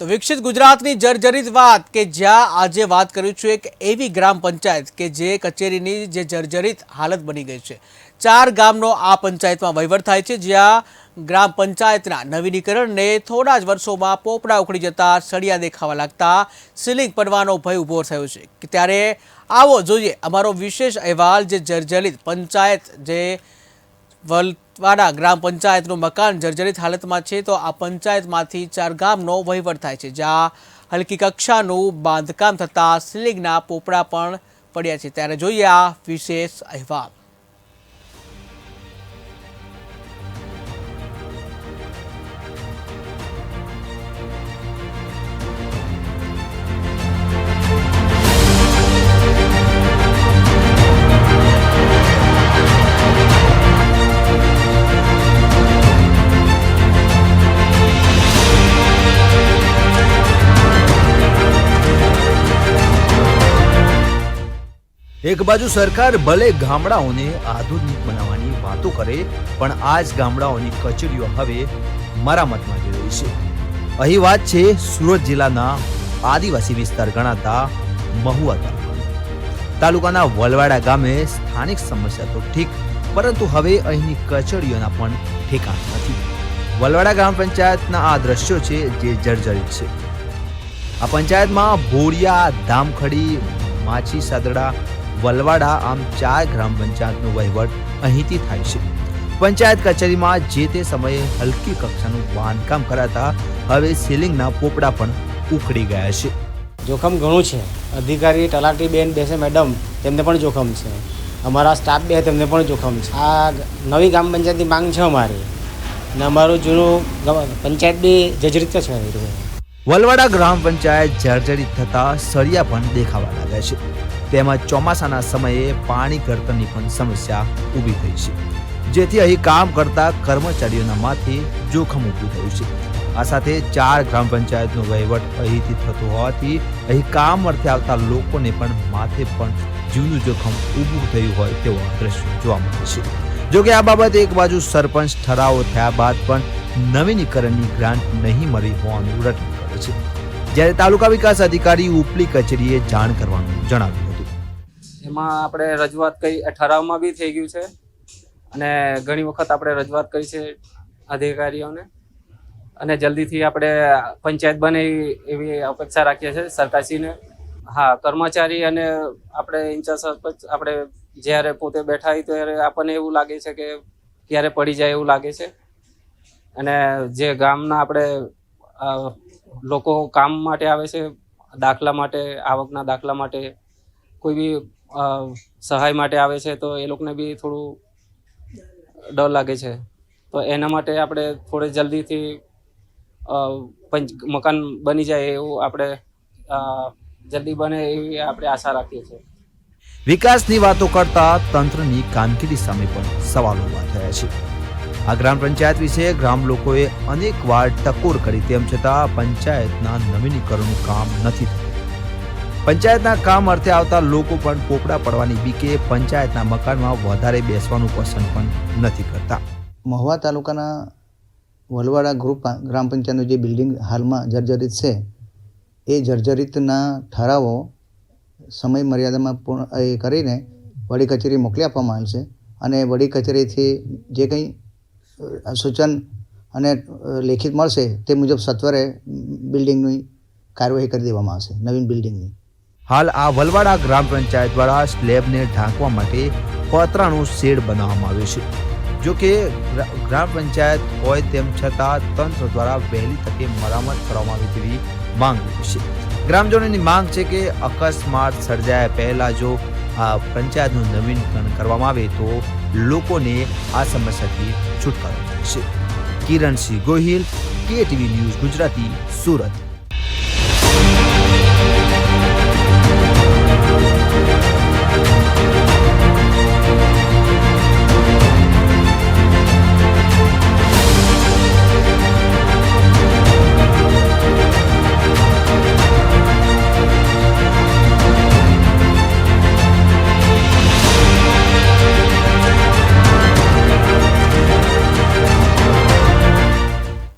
તો વિકસિત ગુજરાતની જર્જરિત વાત કે જ્યાં આજે વાત કરું છું એક એવી ગ્રામ પંચાયત કે જે કચેરીની જે જર્જરિત હાલત બની ગઈ છે. ચાર ગામનો આ પંચાયતમાં વહીવટ થાય છે, જ્યાં ગ્રામ પંચાયતના નવીનીકરણને થોડા જ વર્ષોમાં પોપડા ઉખડી જતા, સળિયા દેખાવા લાગતા, સીલિંગ પડવાનો ભય ઊભો થયો છે. ત્યારે આવો જોઈએ અમારો વિશેષ અહેવાલ, જે જર્જરિત પંચાયત જે વલવાડા ગ્રામ પંચાયતનું મકાન જર્જરિત હાલતમાં છે, તો આ પંચાયતમાંથી ચાર ગામનો વહીવટ થાય છે, જ્યાં હલકી કક્ષાનું બાંધકામ થતાં સિલિંગના પોપડા પણ પડ્યા છે. ત્યારે જોઈએ આ વિશેષ અહેવાલ. એક બાજુ સરકાર ભલે ગામડાઓને આધુનિક બનાવવાની વાતો કરે, પણ આ જ ગામડાઓની કચેરીઓ હવે મરામતમાં જઈ રહી છે. અહીં વાત છે સુરત જિલ્લાના આદિવાસી વિસ્તાર ગણાતા મહુવા તાલુકાની. તાલુકાના વલવાડા ગામે સ્થાનિક સમસ્યા તો ઠીક, પરંતુ હવે અહીંની કચેરીઓના પણ ઠેકાણ નથી. વલવાડા ગ્રામ પંચાયતના આ દ્રશ્યો છે જે જર્જરિત છે. આ પંચાયતમાં ભોળિયા, ધામખડી, માછી, સાદડા વલવાડા આમ ચાર ગ્રામ પંચાયતનો વહીવટ અહીંથી થાય છે. પંચાયત કચેરીમાં જે તે સમયે હલકી કક્ષાનું બાંધકામ કરાતા હવે સીલિંગના પોપડા પણ ઉખડી ગયા છે. જોખમ ઘણું છે. અધિકારી તલાટી બેન બેસે મેડમ તેમને પણ જોખમ છે. અમારા સ્ટાફ બે તેમને પણ જોખમ છે. આ નવી ગ્રામ પંચાયતની માંગ છે અમારી. અને અમારું જૂનું પંચાયત બી જજરિત છે. વલવાડા ગ્રામ પંચાયત જર્જરિત થતા સળિયા પણ દેખાવા લાગ્યા છે. તેમજ ચોમાસાના સમયે પાણી ઘડતરની પણ સમસ્યા ઊભી થઈ છે. જેથી અહીં કામ કરતા કર્મચારીઓના માથે જોખમ ઊભું થયું છે. આ સાથે ચાર ગ્રામ પંચાયતનો વહીવટ અહીંથી થતો હોવાથી અહીં કામ અર્થે આવતા લોકોને પણ માથે પણ જીવનું જોખમ ઊભું થયું હોય તેવો દ્રશ્ય જોવા મળે છે. જોકે આ બાબતે એક બાજુ સરપંચ ઠરાવો થયા બાદ પણ નવીનીકરણની ગ્રાન્ટ નહીં મળી હોવાનું રટણ કરે છે. જ્યારે તાલુકા વિકાસ અધિકારી ઉપલી કચેરીએ જાણ કરવાનું જણાવ્યું એમાં આપણે રજૂઆત કરી ઠરાવમાં બી થઈ ગયું છે. અને ઘણી વખત આપણે રજૂઆત કરી છે અધિકારીઓને. અને જલ્દીથી આપણે પંચાયત બને એવી- અપેક્ષા રાખીએ છીએ સરકારશ્રીને. હા, કર્મચારી અને આપણે ઇન્ચાર્જ સરપંચ આપણે જ્યારે પોતે બેઠા હોય ત્યારે આપણને એવું લાગે છે કે ક્યારે પડી જાય એવું લાગે છે. અને જે ગામના આપણે લોકો કામ માટે આવે છે, દાખલા માટે, આવકના દાખલા માટે કોઈ બી સહાય માટે આવે છે, તો એ લોકોને બી થોડું ડર લાગે છે. તો એના માટે આપણે થોડે જલ્દીથી પંચ, મકાન બની જાય એવું આપણે જલ્દી બને એવી આપણે આશા રાખીએ છીએ. વિકાસની વાતો કરતા તંત્રની કામગીરી સામે પણ સવાલો ઊભા થયા છે. આ ગ્રામ પંચાયત વિશે ગ્રામ લોકોએ અનેક વાર ટકોર કરી, તેમ છતાં પંચાયતના નવીનીકરણનું કામ નથી થતું. પંચાયતના કામ અર્થે આવતા લોકો પણ પોપડા પડવાની બીકે પંચાયતના મકાનમાં વધારે બેસવાનું પસંદ પણ નથી કરતા. મહુવા તાલુકાના વલવાડા ગ્રુપ ગ્રામ પંચાયતનું જે બિલ્ડિંગ હાલમાં જર્જરિત છે, એ જર્જરિતના ઠરાવો સમય મર્યાદામાં પૂર્ણ, એ કરીને વડી કચેરી મોકલી આપવામાં આવેલ છે અને વડી કચેરીથી જે કંઈ સૂચન અને લેખિત મળશે તે મુજબ સત્વરે બિલ્ડિંગની કાર્યવાહી કરી દેવામાં આવશે, નવીન બિલ્ડિંગની. હાલ આ વલવાડા ગ્રામ પંચાયત દ્વારા સ્લેબને ઢાંકવા માટે પતરાનું શેડ બનાવવામાં આવ્યું છે. જો કે ગ્રામ પંચાયત હોય તેમ છતાં તંત્ર દ્વારા વહેલી તકે મરામત કરવામાં આવે તેવી માંગ છે. ગ્રામજનોની માંગ છે કે અકસ્માત સર્જાયા પહેલાં જો આ પંચાયતનું નવીનીકરણ કરવામાં આવે તો લોકોને આ સમસ્યાથી છુટકારો મળશે કિરણસિંહ ગોહિલ, કેટીવી ન્યૂઝ ગુજરાતી, સુરત.